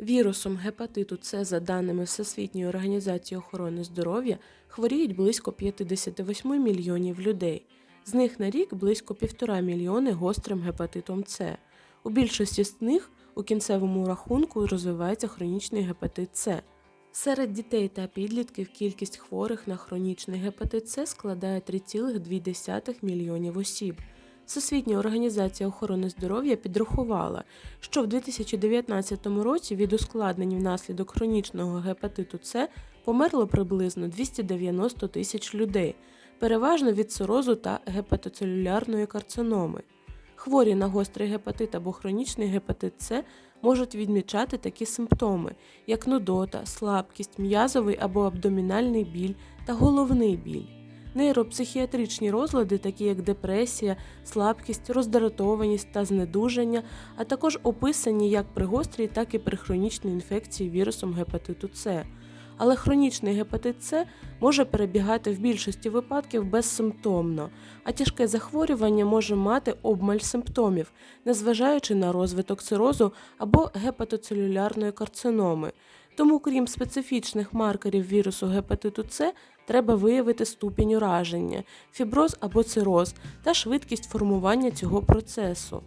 Вірусом гепатиту С, за даними Всесвітньої організації охорони здоров'я, хворіють близько 58 мільйонів людей. З них на рік близько 1,5 мільйони гострим гепатитом С. У більшості з них у кінцевому рахунку розвивається хронічний гепатит С. Серед дітей та підлітків кількість хворих на хронічний гепатит С складає 3,2 мільйонів осіб. Всесвітня організація охорони здоров'я підрахувала, що в 2019 році від ускладнень внаслідок хронічного гепатиту С померло приблизно 290 тисяч людей, переважно від цирозу та гепатоцелюлярної карциноми. Хворі на гострий гепатит або хронічний гепатит С можуть відмічати такі симптоми, як нудота, слабкість, м'язовий або абдомінальний біль та головний біль. Нейропсихіатричні розлади, такі як депресія, слабкість, роздратованість та знедуження, а також описані як при гострій, так і при хронічній інфекції вірусом гепатиту С. Але хронічний гепатит С може перебігати в більшості випадків безсимптомно, а тяжке захворювання може мати обмаль симптомів, незважаючи на розвиток цирозу або гепатоцелюлярної карциноми. Тому, крім специфічних маркерів вірусу гепатиту С, треба виявити ступінь ураження, фіброз або цироз та швидкість формування цього процесу.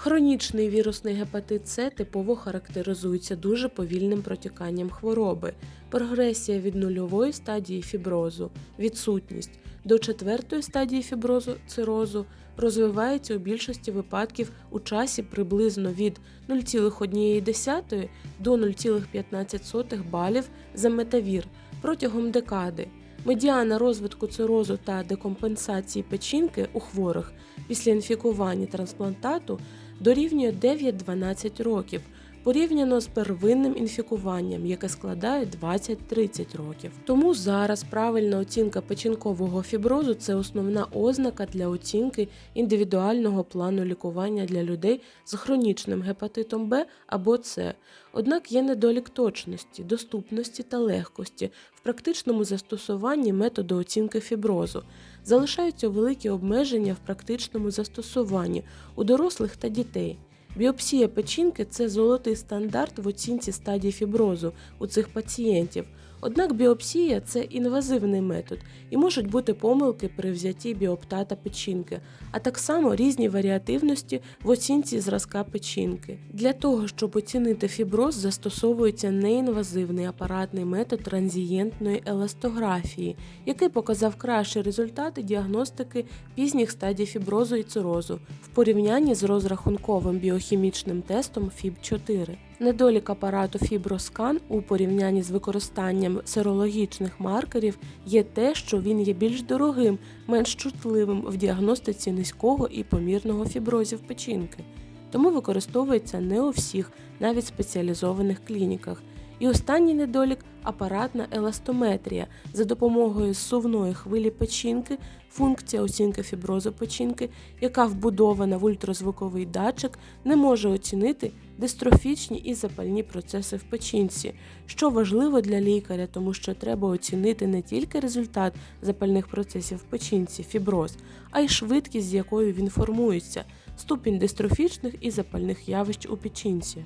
Хронічний вірусний гепатит С типово характеризується дуже повільним протіканням хвороби, прогресія від нульової стадії фіброзу, відсутність до четвертої стадії фіброзу цирозу розвивається у більшості випадків у часі приблизно від 0,1 до 0,15 балів за метавір протягом декади. Медіана розвитку цирозу та декомпенсації печінки у хворих після інфікування трансплантату дорівнює 9-12 років, порівняно з первинним інфікуванням, яке складає 20-30 років. Тому зараз правильна оцінка печінкового фіброзу це основна ознака для оцінки індивідуального плану лікування для людей з хронічним гепатитом Б або С. Однак є недолік точності, доступності та легкості в практичному застосуванні методу оцінки фіброзу. Залишаються великі обмеження в практичному застосуванні у дорослих та дітей. Біопсія печінки це золотий стандарт в оцінці стадії фіброзу у цих пацієнтів. Однак біопсія це інвазивний метод і можуть бути помилки при взятті біоптата печінки, а так само різні варіативності в оцінці зразка печінки. Для того, щоб оцінити фіброз, застосовується неінвазивний апаратний метод транзієнтної еластографії, який показав кращі результати діагностики пізніх стадій фіброзу і цирозу в порівнянні з розрахунковим біохімічним тестом ФІБ-4. Недолік апарату Фіброскан у порівнянні з використанням серологічних маркерів є те, що він є більш дорогим, менш чутливим в діагностиці низького і помірного фіброзів печінки, тому використовується не у всіх, навіть спеціалізованих клініках. І останній недолік апаратна еластометрія за допомогою зсувної хвилі печінки, функція оцінки фіброзу печінки, яка вбудована в ультразвуковий датчик, не може оцінити дистрофічні і запальні процеси в печінці, що важливо для лікаря, тому що треба оцінити не тільки результат запальних процесів в печінці, фіброз, а й швидкість, з якою він формується, ступінь дистрофічних і запальних явищ у печінці.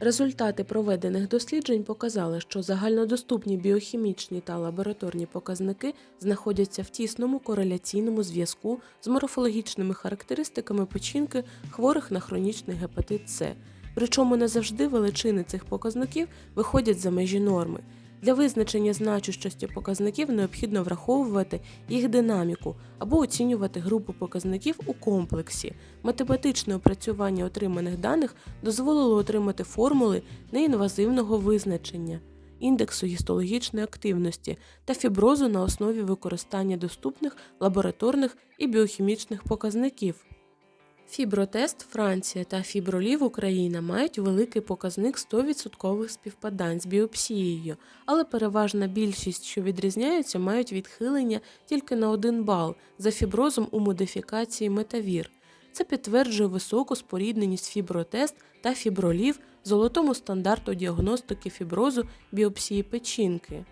Результати проведених досліджень показали, що загальнодоступні біохімічні та лабораторні показники знаходяться в тісному кореляційному зв'язку з морфологічними характеристиками печінки хворих на хронічний гепатит С. Причому не завжди величини цих показників виходять за межі норми. Для визначення значущості показників необхідно враховувати їх динаміку або оцінювати групу показників у комплексі. Математичне опрацювання отриманих даних дозволило отримати формули неінвазивного визначення, індексу гістологічної активності та фіброзу на основі використання доступних лабораторних і біохімічних показників. Фібротест Франція та Фібролів Україна мають великий показник 100% співпадань з біопсією, але переважна більшість, що відрізняються, мають відхилення тільки на 1 бал за фіброзом у модифікації метавір. Це підтверджує високу спорідненість фібротест та фібролів золотому стандарту діагностики фіброзу біопсії печінки.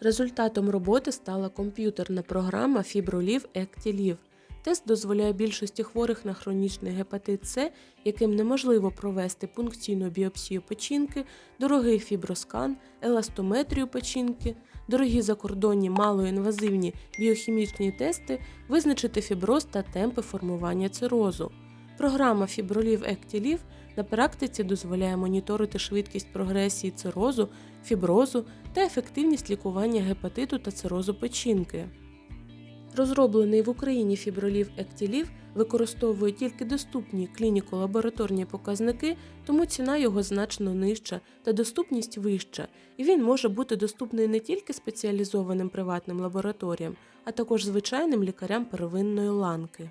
Результатом роботи стала комп'ютерна програма Фібролів Ектілів. Тест дозволяє більшості хворих на хронічний гепатит С, яким неможливо провести пункційну біопсію печінки, дорогий фіброскан, еластометрію печінки, дорогі закордонні малоінвазивні біохімічні тести, визначити фіброз та темпи формування цирозу. Програма Фібролів Ектілів на практиці дозволяє моніторити швидкість прогресії цирозу, фіброзу та ефективність лікування гепатиту та цирозу печінки. Розроблений в Україні фібролів Ектілів використовує тільки доступні клініко-лабораторні показники, тому ціна його значно нижча та доступність вища, і він може бути доступний не тільки спеціалізованим приватним лабораторіям, а також звичайним лікарям первинної ланки.